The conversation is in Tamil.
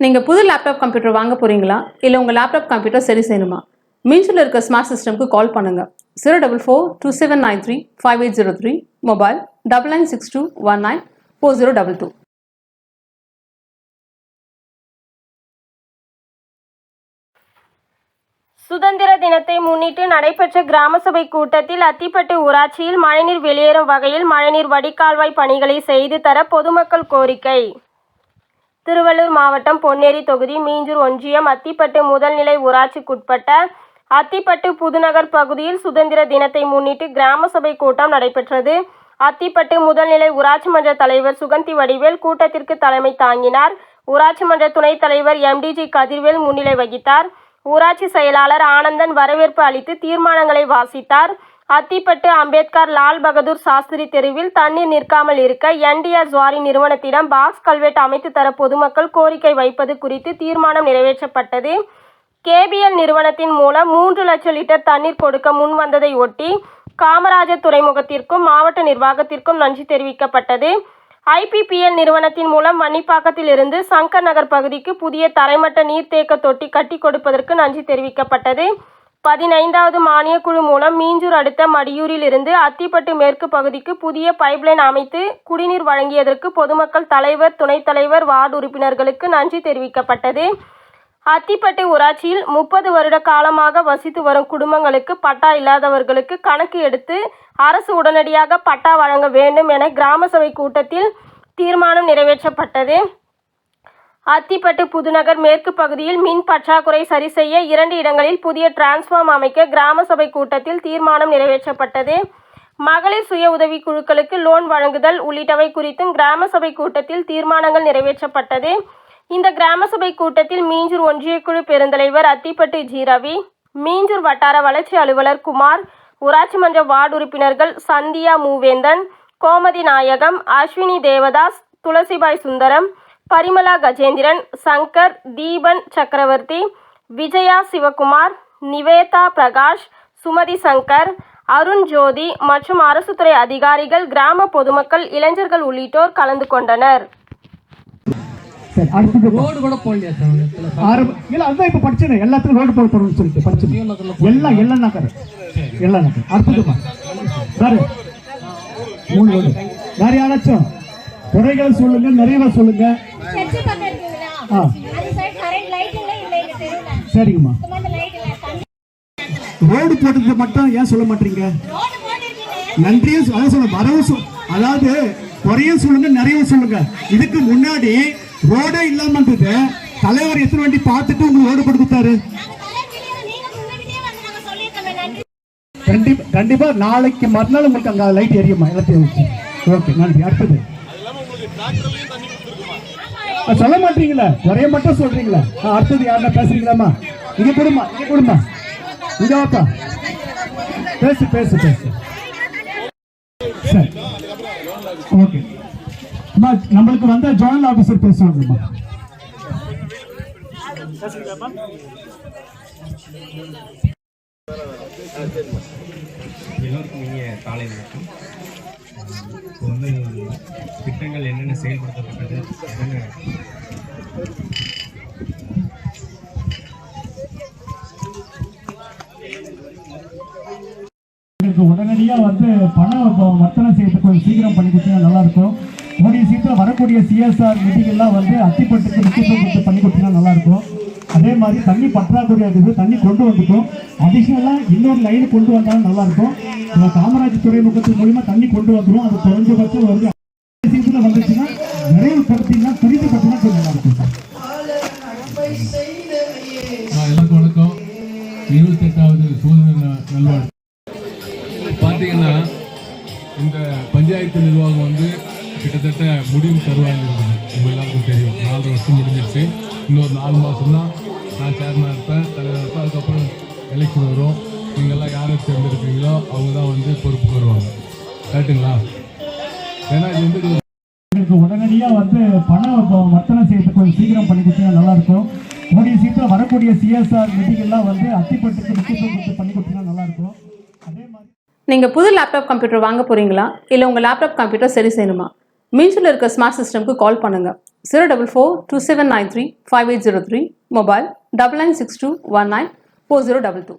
நீங்கள் புது லேப்டாப் கம்ப்யூட்டர் வாங்க போகிறீங்களா இல்லை உங்கள் லேப்டாப் கம்ப்யூட்டர் சரி செய்யணுமா? மீன்ஸில் இருக்க ஸ்மார்ட் சிஸ்டம்க்கு கால் பண்ணுங்கள் zero double four two seven nine three five eight zero three mobile double nine six two one nine four zero double two சுதந்திர தினத்தை முன்னிட்டு நடைபெற்ற கிராம சபை கூட்டத்தில் அத்திப்பட்டு ஊராட்சியில் மழைநீர் வெளியேறும் வகையில் மழைநீர் வடிகால்வாய் பணிகளை செய்து தர பொதுமக்கள் கோரிக்கை. திருவள்ளூர் மாவட்டம் பொன்னேரி தொகுதி மீஞ்சூர் ஒன்றியம் அத்திப்பட்டு முதல்நிலை ஊராட்சிக்குட்பட்ட அத்திப்பட்டு புதுநகர் பகுதியில் சுதந்திர தினத்தை முன்னிட்டு கிராம சபை கூட்டம் நடைபெற்றது. அத்திப்பட்டு முதல்நிலை ஊராட்சி மன்ற தலைவர் சுகந்தி வடிவேல் கூட்டத்திற்கு தலைமை தாங்கினார். ஊராட்சி மன்ற துணைத் தலைவர் எம்டிஜி கதிர்வேல் முன்னிலை வகித்தார். ஊராட்சி செயலாளர் ஆனந்தன் வரவேற்பு அளித்து தீர்மானங்களை வாசித்தார். அத்திப்பட்டு அம்பேத்கர் லால் பகதூர் சாஸ்திரி தெருவில் தண்ணீர் நிற்காமல் இருக்க என்டிஆர் ஜுவாரி நிறுவனத்திடம் பாக்ஸ் கல்வெட்டு அமைத்து தர பொதுமக்கள் கோரிக்கை வைப்பது குறித்து தீர்மானம் நிறைவேற்றப்பட்டது. கேபிஎல் நிறுவனத்தின் மூலம் மூன்று லட்சம் லிட்டர் தண்ணீர் கொடுக்க முன்வந்ததை ஒட்டி காமராஜர் துறைமுகத்திற்கும் மாவட்ட நிர்வாகத்திற்கும் நன்றி தெரிவிக்கப்பட்டது. ஐபிபிஎல் நிறுவனத்தின் மூலம் மன்னிப்பாக்கத்தில் இருந்து சங்கர் நகர் பகுதிக்கு புதிய தரைமட்ட நீர்த்தேக்க தொட்டி கட்டி கொடுப்பதற்கு நன்றி தெரிவிக்கப்பட்டது. பதினைந்தாவது மானியக் குழு மூலம் மீஞ்சூர் அடுத்த மடியூரிலிருந்து அத்திப்பட்டு மேற்கு பகுதிக்கு புதிய பைப்லைன் அமைத்து குடிநீர் வழங்கியதற்கு பொதுமக்கள் தலைவர் துணைத் தலைவர் வார்டு உறுப்பினர்களுக்கு நன்றி தெரிவிக்கப்பட்டது. அத்திப்பட்டு ஊராட்சியில் முப்பது வருட காலமாக வசித்து வரும் குடும்பங்களுக்கு பட்டா இல்லாதவர்களுக்கு கணக்கு எடுத்து அரசு உடனடியாக பட்டா வழங்க வேண்டும் என கிராம சபை கூட்டத்தில் தீர்மானம் நிறைவேற்றப்பட்டது. அத்திப்பட்டு புதுநகர் மேற்கு பகுதியில் மின் பற்றாக்குறை சரி செய்ய இரண்டு இடங்களில் புதிய டிரான்ஸ்ஃபார்ம் அமைக்க கிராம சபை கூட்டத்தில் தீர்மானம் நிறைவேற்றப்பட்டது. மகளிர் சுய உதவி குழுக்களுக்கு லோன் வழங்குதல் உள்ளிட்டவை குறித்தும் கிராம சபை கூட்டத்தில் தீர்மானங்கள் நிறைவேற்றப்பட்டது. இந்த கிராம சபை கூட்டத்தில் மீஞ்சூர் ஒன்றியக்குழு பெருந்தலைவர் அத்திப்பட்டு ஜி ரவி மீஞ்சூர் வட்டார வளர்ச்சி அலுவலர் குமார் ஊராட்சி மன்ற வார்டு உறுப்பினர்கள் சந்தியா மூவேந்தன் கோமதி நாயகம் அஸ்வினி தேவதாஸ் துளசிபாய் சுந்தரம் பரிமலா கஜேந்திரன் சங்கர் தீபன் சக்கரவர்த்தி விஜயா சிவகுமார் நிவேதா பிரகாஷ் சுமதி சங்கர் அருண் ஜோதி மற்றும் அரசு துறை அதிகாரிகள் கிராம பொதுமக்கள் இளைஞர்கள் உள்ளிட்டோர் கலந்து கொண்டனர். சரி அடுத்தது ரோடு கூட போடலையா சார்? அந்த இடத்துல சார்? ஆறு இல்ல அதான் இப்ப படிச்சேன். எல்லாத்துக்கும் ரோடு போட போறோம்னு சொல்லிட்டு படிச்சு எல்லாம் எல்லாம் நகர் எல்லாம் நகர் அடுத்ததுமா வேற மூணு ரோடு. வேற யாராச்சும்? குறைகளை சொல்லுங்க நிறைவா சொல்லுங்க. சரிங்கம்மா. ரோடு போட்டது மட்டும் ஏன் சொல்ல மாட்டீங்க? நன்றியும் அதான் சொல்ல வரவும் சொல் அதாவது குறையும் சொல்லுங்க நிறைய சொல்லுங்க. இதுக்கு முன்னாடி ரோடே இல்லாம இருந்தது தலைவர் எத்தனை வாட்டி பார்த்துட்டு உங்களுக்கு ரோடு போட்டு கொடுத்தாரு? கண்டிப்பா கண்டிப்பா நாளைக்கு மறுநாள் உங்களுக்கு அங்க லைட் எரியுமா எல்லாத்தையும். ஓகே நன்றி. அடுத்தது. சொல்ல மாட்டீங்களா? ஒரே மட்டும் சொல்றீங்களா? அடுத்தது யாருன்னா பேசுறீங்களாமா இங்க கொடுமா இங்க கொடுமா இங்க வாப்பா. பேசு பேசு பேசு. சரி. ஓகே. அம்மா நம்மளுக்கு வந்த ஜோனல் ஆபீசர் பேசுவாங்கம்மா. எல்லாருக்கும் இனிய காலை வணக்கம் இப்போ வந்து திட்டங்கள் என்னென்ன செயல்படுத்தப்பட்டது என்னென்ன உடனடியாக வந்து பணம் வர்த்தனை செய்யறதுக்கு கொஞ்சம் சீக்கிரம் பண்ணி கொடுத்தீங்கன்னா நல்லாயிருக்கும். கூடிய சீக்கிரம் வரக்கூடிய சிஎஸ்ஆர் நிதிகள்லாம் வந்து அத்திப்பட்டுக்கு முக்கியத்துவம் கொடுத்து பண்ணி கொடுத்தீங்கன்னா நல்லாயிருக்கும். அதே மாதிரி தண்ணி பற்றாக்குறையாக இருக்குது தண்ணி கொண்டு வந்துட்டோம். அடிஷ்னலாக இன்னொரு லைன் கொண்டு வந்தாலும் நல்லாயிருக்கும். நம்ம காமராஜ் துறைமுகத்தின் மூலிமா தண்ணி கொண்டு வந்துடும் அது குறைஞ்சபட்சம் வந்து சீக்கிரம் வந்துச்சுன்னா நிறைவு படுத்திங்கன்னா துரித படுத்தினா கொஞ்சம் நல்லா இருக்கும் எல்லாருக்கும் வணக்கம். இருபத்தெட்டாவது எட்டாவது சூழ்நிலை நல்வாழ்வு. பார்த்தீங்கன்னா இந்த பஞ்சாயத்து நிர்வாகம் வந்து கிட்டத்தட்ட முடிவு தருவாங்க உங்க எல்லாருக்கும் தெரியும். நாலு வருஷம் முடிஞ்சிருச்சு. இன்னொரு நாலு மாதம் தான் நான் சேர்மனாக இருப்பேன். தலைவர் இருப்பேன். அதுக்கப்புறம் எலெக்ஷன் வரும். நீங்கள்லாம் யாரை தேர்ந்தெடுப்பீங்களோ அவங்க தான் வந்து பொறுப்புக்கு வருவாங்க. கரெக்டுங்களா ஏன்னா இது வந்து இது எங்களுக்கு உடனடியா வந்து பணம் வர்த்தனை செய்யறதுக்கு கொஞ்சம் சீக்கிரம் பண்ணி கொடுத்தீங்கன்னா நல்லா இருக்கும் கூடிய சீக்கிரம் வரக்கூடிய சிஎஸ்ஆர் நிதிகள்லாம் வந்து அத்திப்பட்டுக்கு முக்கியத்துவம் கொடுத்து பண்ணி கொடுத்தீங்கன்னா நல்லா இருக்கும் அதே மாதிரி நீங்கள் புது லேப்டாப் கம்ப்யூட்டர் வாங்க போகிறீங்களா இல்லை உங்கள் லேப்டாப் கம்ப்யூட்டர் சரி செய்யணுமா? மீன்ஸில் இருக்க ஸ்மார்ட் சிஸ்டம்க்கு கால் பண்ணுங்கள் zero double four two seven nine three five eight zero three mobile double nine six two one nine four zero double two